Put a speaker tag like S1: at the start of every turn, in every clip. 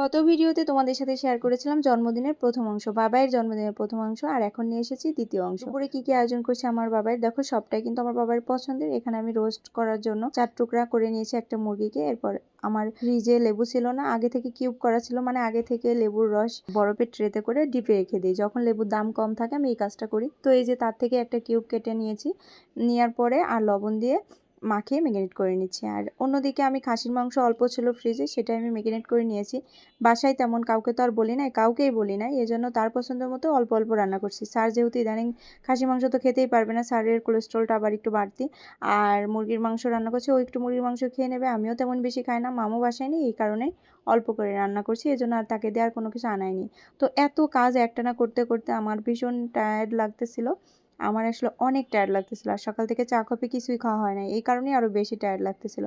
S1: গত ভিডিওতে তোমাদের সাথে শেয়ার করেছিলাম জন্মদিনের প্রথম অংশ, বাবাইয়ের জন্মদিনের প্রথম অংশ, আর এখন নিয়ে এসেছি দ্বিতীয় অংশ। উপরে কি কি আয়োজন করছে আমার বাবাইয়ের দেখো, সবটাই কিন্তু আমার বাবার পছন্দের। এখানে আমি রোস্ট করার জন্য চার টুকরা করে নিয়েছি একটা মুরগিকে। এরপর আমার ফ্রিজে লেবু ছিল না, আগে থেকে কিউব করা ছিল মানে আগে থেকে লেবুর রস বরফের ট্রেতে করে ডিপে রেখে দিই। যখন লেবুর দাম কম থাকে, আমি এই কাজটা করি। তো এই যে তার থেকে একটা কিউব কেটে নিয়েছি। নেওয়ার পরে আর লবণ দিয়ে মাখিয়ে ম্যাগনেট করে নিচ্ছি। আর অন্যদিকে আমি খাসির মাংস অল্প ছিল ফ্রিজে সেটা আমি ম্যাগনেট করে নিয়েছি। বাসায় তেমন কাউকে তো আর বলি নাই, কাউকেই বলি নাই। এজন্য তার পছন্দের মতো অল্প অল্প রান্না করছি। স্যার যেহেতু ইদানিং খাসি মাংস তো খেতেই পারবে না, স্যারের কোলেস্ট্রলটা আবার একটু বাড়তি। আর মুরগির মাংস রান্না করছি, ও একটু মুরগির মাংস খেয়ে নেবে, আমিও তেমন বেশি খাই না, মামু বাসায় নেই, এই কারণে অল্প করে রান্না করছি। এজন্য আর তাকে দেওয়ার কোনো কিছু আনায়নি তো এত কাজ একটানা করতে করতে আমার ভীষণ টায়ার্ড লাগতেছিল। আমার আসলে অনেক টায়ার্ড লাগতেছিল আর সকাল থেকে চা কফি কিছুই খাওয়া হয় না এই কারণেই আরও বেশি টায়ার্ড লাগতেছিল।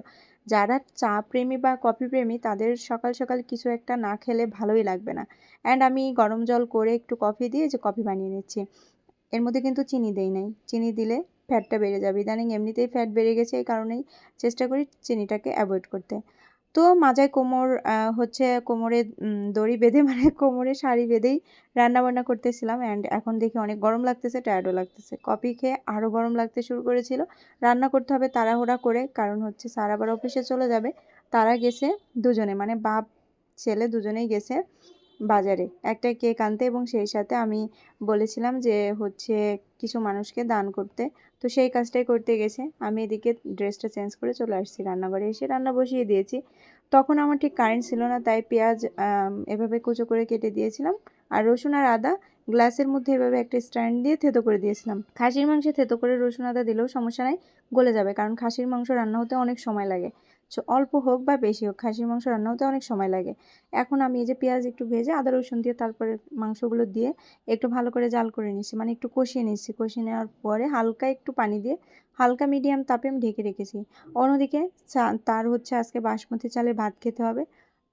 S1: যারা চা প্রেমী বা কফি প্রেমী, তাদের সকাল সকাল কিছু একটা না খেলে ভালোই লাগবে না। অ্যান্ড আমি গরম জল করে একটু কফি দিয়ে যে কফি বানিয়ে নিচ্ছি। এর মধ্যে কিন্তু চিনি দেই নাই। চিনি দিলে ফ্যাটটা বেড়ে যাবে। ইদানিং এমনিতেই ফ্যাট বেড়ে গেছে এই কারণেই চেষ্টা করি চিনিটাকে অ্যাভয়েড করতে। তো মাজায় কোমর হচ্ছে কোমরে দড়ি বেঁধে মানে কোমরে শাড়ি বেঁধেই রান্নাবান্না করতেছিলাম অ্যান্ড এখন দেখি অনেক গরম লাগতেছে টায়ার্ডও লাগতেছে। কফি খেয়ে আরও গরম লাগতে শুরু করেছিল। রান্না করতে হবে তাড়াহুড়া করে, কারণ হচ্ছে স্যার আবার অফিসে চলে যাবে। তারা গেছে দুজনে মানে বাপ, ছেলে দুজনেই গেছে। বাজারে। একটা কেক আনতে এবং সেই সাথে আমি বলেছিলাম যে, হচ্ছে কিছু মানুষকে দান করতে। তো সেই কাজটাই করতে গেছে। আমি এদিকে ড্রেসটা চেঞ্জ করে চলে আসছি রান্নাঘরে এসে। রান্না বসিয়ে দিয়েছি। তখন আমার ঠিক কারেন্ট ছিল না, তাই পেঁয়াজ এভাবে কুচো করে কেটে দিয়েছিলাম। আর রসুন আর আদা গ্লাসের মধ্যে এভাবে একটা স্ট্যান্ড দিয়ে থেতো করে দিয়েছিলাম। খাসির মাংসে থেতো করে রসুন আদা দিলেও সমস্যা নাই, গলে যাবে। কারণ খাসির মাংস রান্না হতে অনেক সময় লাগে। অল্প হোক বা বেশি হোক, খাসির মাংস রান্না হতে অনেক সময় লাগে। এখন আমি এই যে পেঁয়াজ একটু ভেজে আদা, রসুন দিয়ে তারপরে মাংসগুলো দিয়ে একটু ভালো করে জাল করে নিচ্ছি মানে একটু কষিয়ে নিচ্ছি কষিয়ে নেওয়ার পরে হালকা একটু পানি দিয়ে হালকা মিডিয়াম তাপে আমি ঢেকে রেখেছি। অন্যদিকে তার হচ্ছে আজকে বাসমতি চালের ভাত খেতে হবে।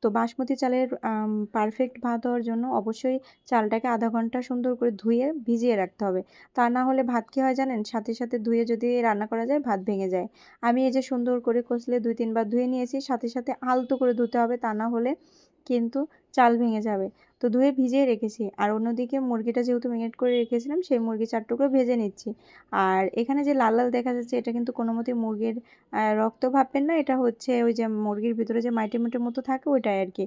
S1: তো বাসমতি চালের পারফেক্ট ভাত হওয়ার জন্য অবশ্যই চালটাকে আধা ঘণ্টা সুন্দর করে ধুয়ে ভিজিয়ে রাখতে হবে। তা না হলে ভাত কী হয় জানেন? সাথে সাথে ধুয়ে যদি রান্না করা যায়, ভাত ভেঙে যায়। আমি এই যে সুন্দর করে কষলে দুই তিনবার ধুয়ে নিয়েছি, সাথে সাথে আলতো করে ধুতে হবে তা না হলে কিন্তু চাল ভেঙে যাবে। তো ধুয়ে ভিজিয়ে রেখেছি। আর অন্যদিকে মুরগিটা যেহেতু ম্যারিনেট করে রেখেছিলাম, সেই মুরগি চার টুকরো ভেজে নিচ্ছি। আর এখানে যে লাল লাল দেখা যাচ্ছে, এটা কিন্তু কোনো মতেই মুরগির রক্ত ভাববেন না, এটা হচ্ছে ওই যে মুরগির ভিতরে যে মাইটে মাইটের মতো থাকে, ওইটাই আর কি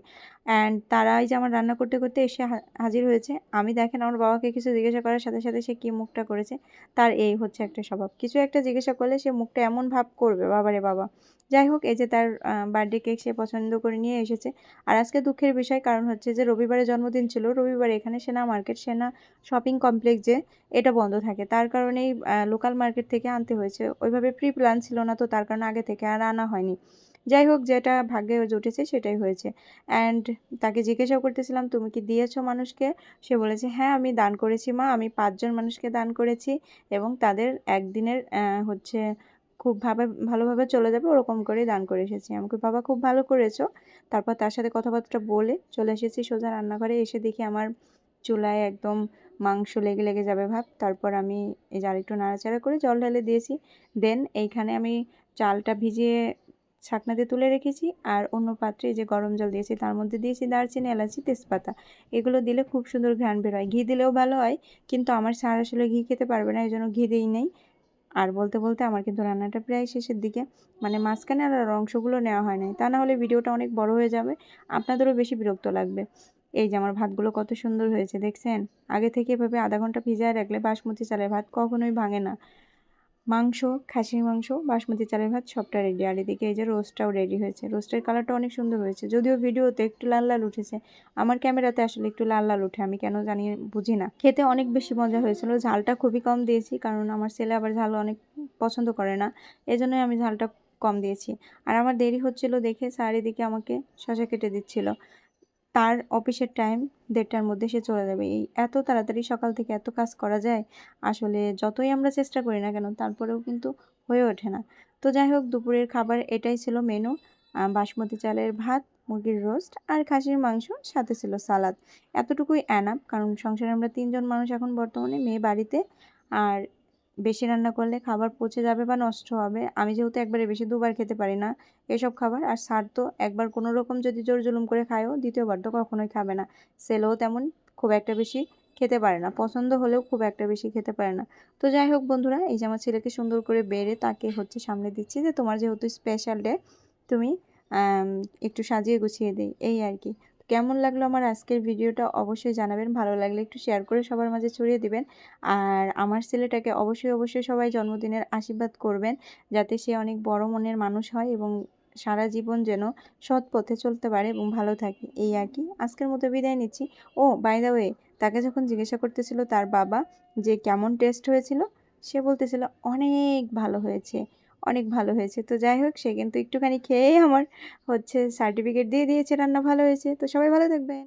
S1: অ্যান্ড তারা এই যে আমার রান্না করতে করতে এসে হাজির হয়েছে। আমি দেখেন আমার বাবাকে কিছু জিজ্ঞাসা করার সাথে সাথে সে কী মুখটা করেছে, তার এই হচ্ছে একটা স্বভাব। কিছু একটা জিজ্ঞাসা করলে সে মুখটা এমন ভাব করবে, বাবারে বাবা। যাই হোক, এই যে তার বার্থডে কেক সে পছন্দ করে নিয়ে এসেছে। আর আজকে দুঃখের বিষয় কারণ হচ্ছে যে রবিবারে জন্মদিন ছিল, রবিবার এখানে সেনা মার্কেট, সেনা শপিং কমপ্লেক্স যে এটা বন্ধ থাকে। তার কারণেই লোকাল মার্কেট থেকে আনতে হয়েছে। ওইভাবে প্রি প্ল্যান ছিল না তো তার কারণে আগে থেকে আর আনা হয়নি। যাই হোক, যেটা ভাগ্যে জুটেছে সেটাই হয়েছে। অ্যান্ড তাকে জিজ্ঞাসাও করতেছিলাম, তুমি কি দিয়েছ মানুষকে? সে বলেছে হ্যাঁ আমি দান করেছি মা, আমি পাঁচজন মানুষকে দান করেছি এবং তাদের একদিনের হচ্ছে খুব ভাবে, ভালোভাবে চলে যাবে, ওরকম করেই দান করে এসেছি। আমাকে বাবা খুব ভালো করেছ। তারপর তার সাথে কথাবার্তা বলে চলে এসেছি সোজা রান্নাঘরে। এসে দেখি আমার চুলায় একদম মাংস লেগে লেগে যাবে ভাব। তারপর আমি এই জাল একটু নাড়াচাড়া করে জল ঢেলে দিয়েছি। দেন এইখানে আমি চালটা ভিজিয়ে ছাকনা দিয়ে তুলে রেখেছি আর অন্য পাত্রে যে গরম জল দিয়েছি, তার মধ্যে দিয়েছি দারচিনি, এলাচি, তেজপাতা। এগুলো দিলে খুব সুন্দর ঘ্রাণ বের হয়। ঘি দিলেও ভালো হয়, কিন্তু আমার স্যার আসলে ঘি খেতে পারবে না এই জন্য ঘি দিই নেই। আর বলতে বলতে আমার কিন্তু রান্নাটা প্রায় শেষের দিকে। মানে মাঝখানে আর অংশগুলো নেওয়া হয় নাই তা না হলে ভিডিওটা অনেক বড় হয়ে যাবে। আপনাদেরও বেশি বিরক্ত লাগবে। এই যে আমার ভাতগুলো কত সুন্দর হয়েছে, দেখছেন? আগে থেকে এভাবে আধা ঘণ্টা ভিজায় রাখলে বাসমতি চালের ভাত কখনোই ভাঙে না। মাংস, খাসির মাংস, বাসমতি চালের ভাত সবটা রেডি আর এদিকে এই যে রোস্টটাও রেডি হয়েছে। রোস্টের কালারটা অনেক সুন্দর হয়েছে। যদিও ভিডিওতে একটু লাল লাল উঠেছে, আমার ক্যামেরাতে আসলে একটু লাল লাল উঠে, আমি কেন জানি বুঝি না। খেতে অনেক বেশি মজা হয়েছিল। ঝালটা খুবই কম দিয়েছি, কারণ আমার ছেলে আবার ঝাল অনেক পছন্দ করে না, এজন্যই আমি ঝালটা কম দিয়েছি। আর আমার দেরি হচ্ছিল দেখে চারিদিকে আমাকে শশা কেটে দিচ্ছিল। তার অফিসের টাইম দেড়টার মধ্যে সে চলে যাবে। এই এত তাড়াতাড়ি সকাল থেকে এত কাজ করা যায়, আসলে যতই আমরা চেষ্টা করি না কেন তারপরেও কিন্তু হয়ে ওঠে না। তো যাই হোক, দুপুরের খাবার এটাই ছিল মেনু বাসমতি চালের ভাত, মুরগির রোস্ট আর খাসির মাংস, সাথে ছিল সালাদ এতটুকুই অ্যানাপ কারণ সংসারে আমরা তিনজন মানুষ এখন বর্তমানে, মেয়ে বাড়িতে আর বেশি রান্না করলে খাবার পচে যাবে বা নষ্ট হবে। আমি যেহেতু একবারে বেশি দুবার খেতে পারি না এসব খাবার, আর স্যার তো একবার কোনো রকম যদি জোর জুলুম করে খায়ও, দ্বিতীয়বার তো কখনোই খাবে না। ছেলেও তেমন খুব একটা বেশি খেতে পারে না, পছন্দ হলেও খুব একটা বেশি খেতে পারে না। তো যাই হোক বন্ধুরা, এই যে আমার ছেলেকে সুন্দর করে বেড়ে তাকে হচ্ছে সামনে দিচ্ছি যে তোমার যেহেতু স্পেশাল ডে তুমি একটু সাজিয়ে গুছিয়ে দিই, এই আর কি। কেমন লাগল আমার আজকের ভিডিওটা অবশ্যই জানাবেন। ভালো লাগলে একটু শেয়ার করে সবার মাঝে ছড়িয়ে দিবেন। আর আমার ছেলেটাকে অবশ্যই অবশ্যই সবাই জন্মদিনের আশীর্বাদ করবেন যাতে সে অনেক বড় মনের মানুষ হয় এবং সারা জীবন যেন সৎ পথে চলতে পারে এবং ভালো থাকে। এই আর কি। আজকের মতো বিদায় নিচ্ছি। ও বাই দ্য ওয়ে তাকে যখন জিজ্ঞাসা করতেছিল তার বাবা যে কেমন টেস্ট হয়েছিল, সে বলতেছিল অনেক ভালো হয়েছে। অনেক ভালো হয়েছে। তো যাই হোক, সে কিন্তু একটুখানি খেয়েই আমার হচ্ছে সার্টিফিকেট দিয়ে দিয়েছে রান্না ভালো হয়েছে। তো সবাই ভালো থাকবেন।